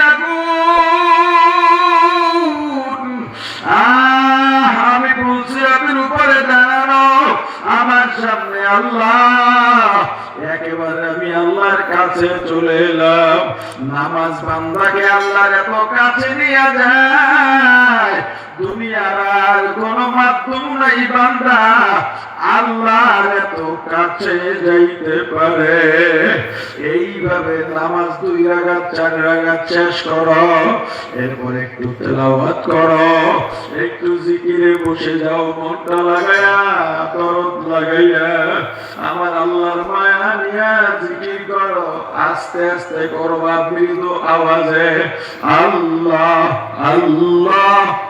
আগুন আহ, আমি উপরে দাঁড়ানো। আমার সামনে আল্লাহ একেবারে আমি আল্লাহর কাছে চলে এলাম। নামাজ বান্দাকে আল্লাহর এত কাছে নিয়ে যায়। দুনিয়ার আর কোন মাধ্যম নাই বান্দা। আল্লাহর এত কাছে যাইতে পারে। এইভাবে নামাজ দুই রাগাত, চার রাগাত শেষ করো। এরপর একটু তেলাওয়াত করো। একটু জিকিরে বসে যাও, মনটা লাগায়া তরত লাগাইয়া। আমার আল্লাহর মায়া নিয়া জিকির করো। আস্তে আস্তে করবা মৃদু আওয়াজে। আল্লাহ আল্লাহ।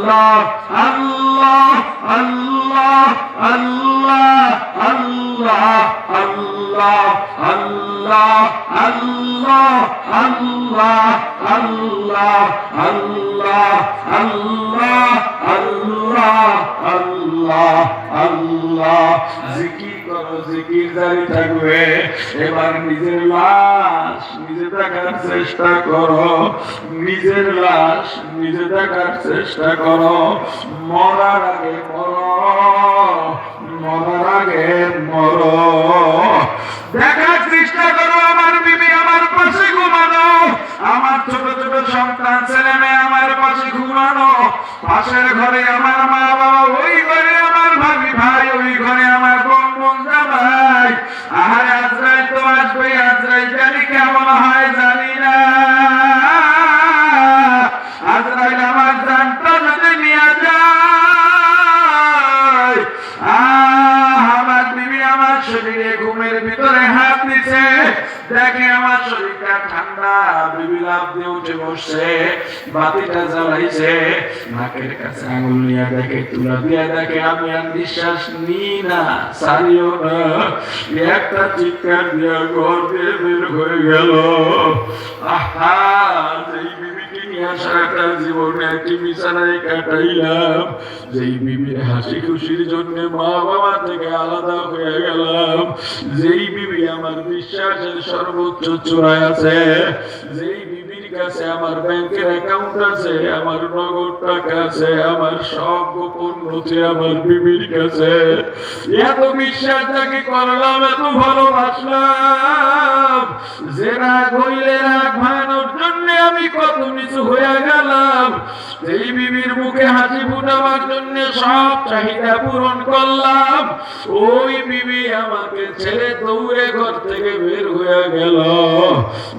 আল্লাহ আল্লাহ আল্লাহ আল্লাহ আল্লাহ আল্লাহ আল্লাহ আল্লাহ আল্লাহ আল্লাহ আল্লাহ আল্লাহ আল্লাহ আল্লাহ জিকির করো জিকির জারি থাকবে এবার নিজের লাশ নিজে দেখার চেষ্টা করো নিজের লাশ নিজে দেখার চেষ্টা করো মরার আগে মরো মরার আগে মরো দেখার চেষ্টা করো আমার বিবি, আমার পাশে ঘুমানো। আমার ছোট ছোট সন্তান, ছেলে মেয়ে আমার পাশে ঘুমানো। পাশের ঘরে বসছে বাতিটা জ্বালাইছে। নাকের কাছে আঙুল নিয়ে দেখে, তুলা দিয়ে দেখে, আমি আর নিঃশ্বাস নি না। সারিও না। একটা চিৎকার দিয়ে ঘর দিয়ে বের হয়ে গেল। আহা হাসি খুশির জন্য বাবা আলাদা হয়ে গেলাম বিবি আমার বিশ্বাসের সর্বোচ্চ চূড়ায় আছে বিবির কাছে আমার ব্যাংকের অ্যাকাউন্ট আছে, আমার নগদ টাকা আছে, আমার সব গোপন নথি আমার বিবির কাছে। এত বিশ্বাস নাকি করলাম, এত ভালোবাসলাম। যে রাগ হইলে রাগ জন্য আমি কত নিচু হয়ে গেলাম। এই বিবির মুখে হাসি ফুটাবার জন্য সব চাহিদা পূরণ করলাম, ওই বিবি আমাকে ছেড়ে দৌড়ে ঘর থেকে বের হয়ে গেল।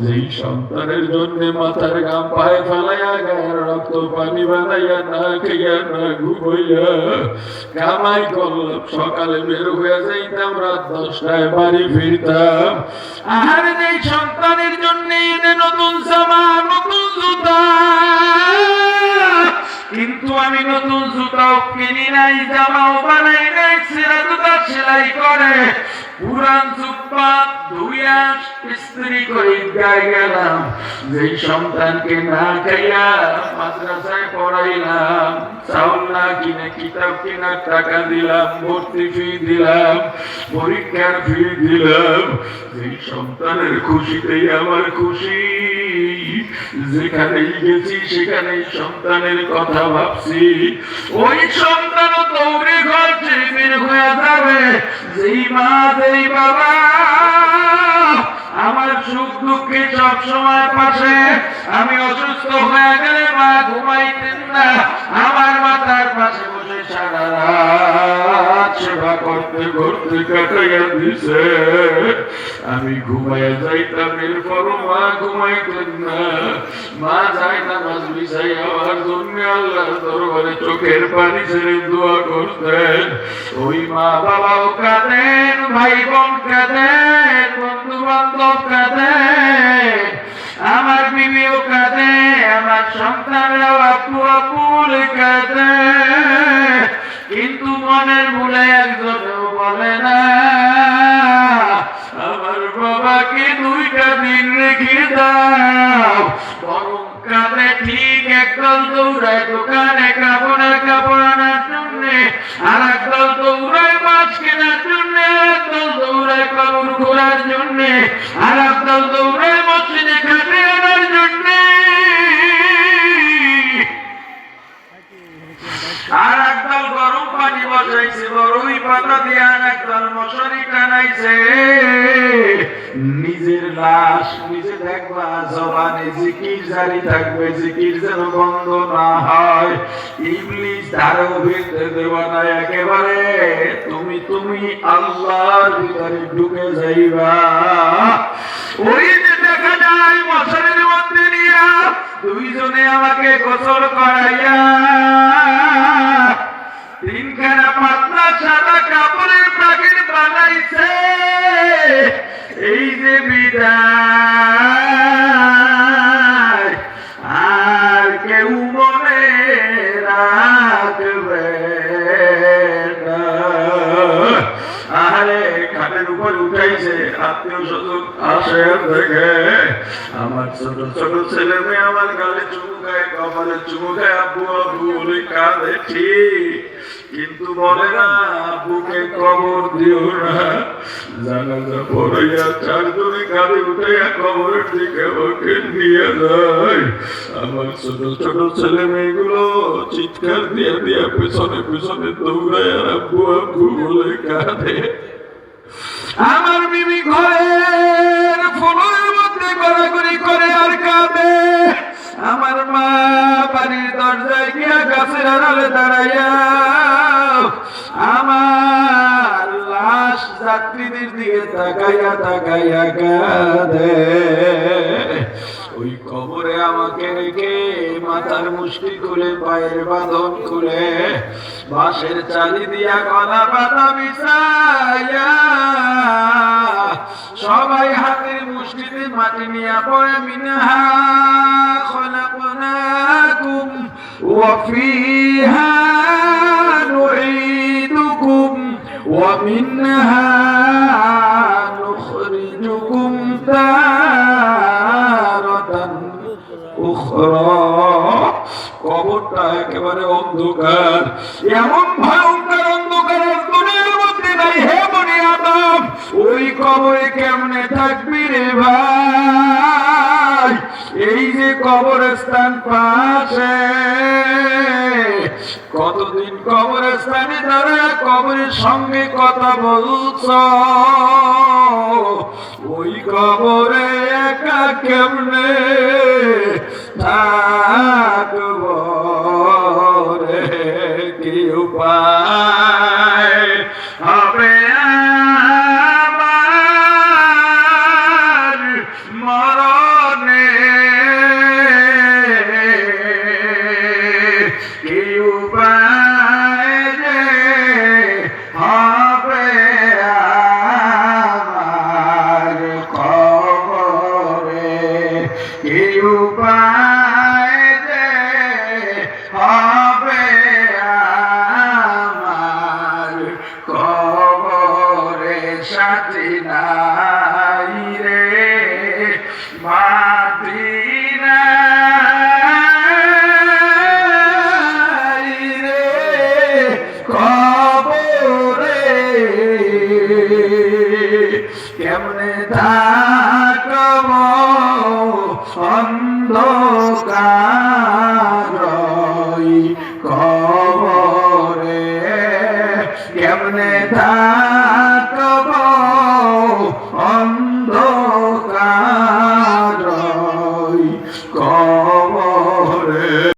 যেই সন্তানের জন্য মাথার গাম পায়ে ফেলাইয়া গায়ের রক্ত পানি বানাইয়া না খেয়া না ঘুমাইয়া কামাই করলাম। সকালে বের হয়ে যাইতাম, রাত দশটায় বাড়ি ফিরতাম। আর যেই সন্তানের জন্য নতুন জামা আমি নতুন জুতাও কিনি নাই, জামাও বানাই নাই, ছেঁড়া জুতা সেলাই করে। পুরান জুব্বা ধুইয়া করে গেলাম। সন্তানকে না খাইয়া মাদ্রাসায় পড়াইলাম, চাউল না কিনে কিতাব কেনার টাকা দিলাম, ভর্তি ফি দিলাম, পরীক্ষার ফি দিলাম। যেই সন্তানের খুশিতেই আমার খুশি। যেখানেই গেছি সেখানেই সন্তানের কথা ভাবছি। ওই সন্তান দৌড়ে ঘর বের হয়ে যাবে। যেই মা, যেই বাবা, আমার সুখ দুঃখে সব সময় পাশে। আমি অসুস্থ হয়ে গেলে মা ঘুমাইতেন না। আমার মাথার পাশে বসে সারা সেবা করতে করতে কাটাইয়া দিছে। আমি ঘুমাইয়া যাইতাম, এরপরও মা ঘুমাইতেন না। মা না মাছ বিছাই আমার জন্য আল্লাহর দরবারে চোখের পানি ছেড়ে দোয়া করতেন। ওই মা বাবাও কাঁদেন ভাই বোন কাঁদেন বন্ধু বান্ধব কাঁদেন, আমার বিবিও কাঁদে, আমার সন্তানরাও, আপু আপুল কাঁদে। মনের ভুলে একজনও বলে না। আমার বাবাকে দুইটা দিন রেখে দাও। বরং কাঁদে ঠিক এক একদল দৌড়ায় দোকানে কাপড় কাপড় আনার জন্য। আর একদল দৌড়ায় মাছ কেনার জন্য একদল দৌড়ায় কবর খোলার জন্য। আর একদল দৌড়ায় টানাইছে নিজের লাশ নিজে দেখবা, জবানে জিকির জারি থাকবে, জিকির যেন বন্ধ না হয়। ইংলিশ ধারে ভিতরে দেওয়া না একেবারে। তুমি তুমি আল্লাহর ভিতরে ঢুকে যাইবা। ওই যে দেখা যায়, মশারির মধ্যে নিয়া দুইজনে আমাকে গোসল করাইয়া এই যে বিদায়। আত্মীয় স্বজন আসে আমার ছোট ছোট ছেলে মেয়ে আমার গালে চুমু খায়, কপালে চুমু আব্বু আব্বু বলে কাঁদে, ঠিক। কিন্তু বলে না, আব্বুকে কবর দিও না। জানাজা পড়াইয়া চারজনে কাঁধে উঠাইয়া কবরের দিকে ওকে নিয়ে যায়। আমার ছোট ছোট ছেলে মেয়েগুলো চিৎকার দিয়ে দিয়ে পেছনে পেছনে দৌড়ায় আর আব্বু আব্বু বলে কাঁদে। আমার বিবি ঘরের ফুলের মধ্যে গড়াগড়ি করে আর কাঁদে। আমার মা বাড়ির দরজায় গিয়া গাছের আড়ালে দাঁড়াইয়া, আমার লাশ যাত্রীদের দিকে তাকাইয়া তাকাইয়া কাঁদে। ওই কবরে আমাকে রেখে মাথার মুষ্টি খুলে, পায়ের বাঁধন খুলে, বাঁশের চালি দিয়া কলা পাতা বিছায়া। সবাই হাতের মুষ্টিতে মাটি নিয়া পড়ে মিনা খোলা খলাকনাকুম কুম ফিহা একেবারে অন্ধকার। এমন ভয়ঙ্কর অন্ধকার দুনিয়ার মধ্যে নাই হে বনি আদম। ওই কবরে কেমনে থাকবি রে ভাই? এই যে কবরস্থান পাশে। কতদিন কবরস্থানে দাঁড়া, কবরের সঙ্গে কথা বলছ? ওই কবরে একা কেমনে থাকব? উপায় হবে কেমনে থাকব অন্ধকার? কবরে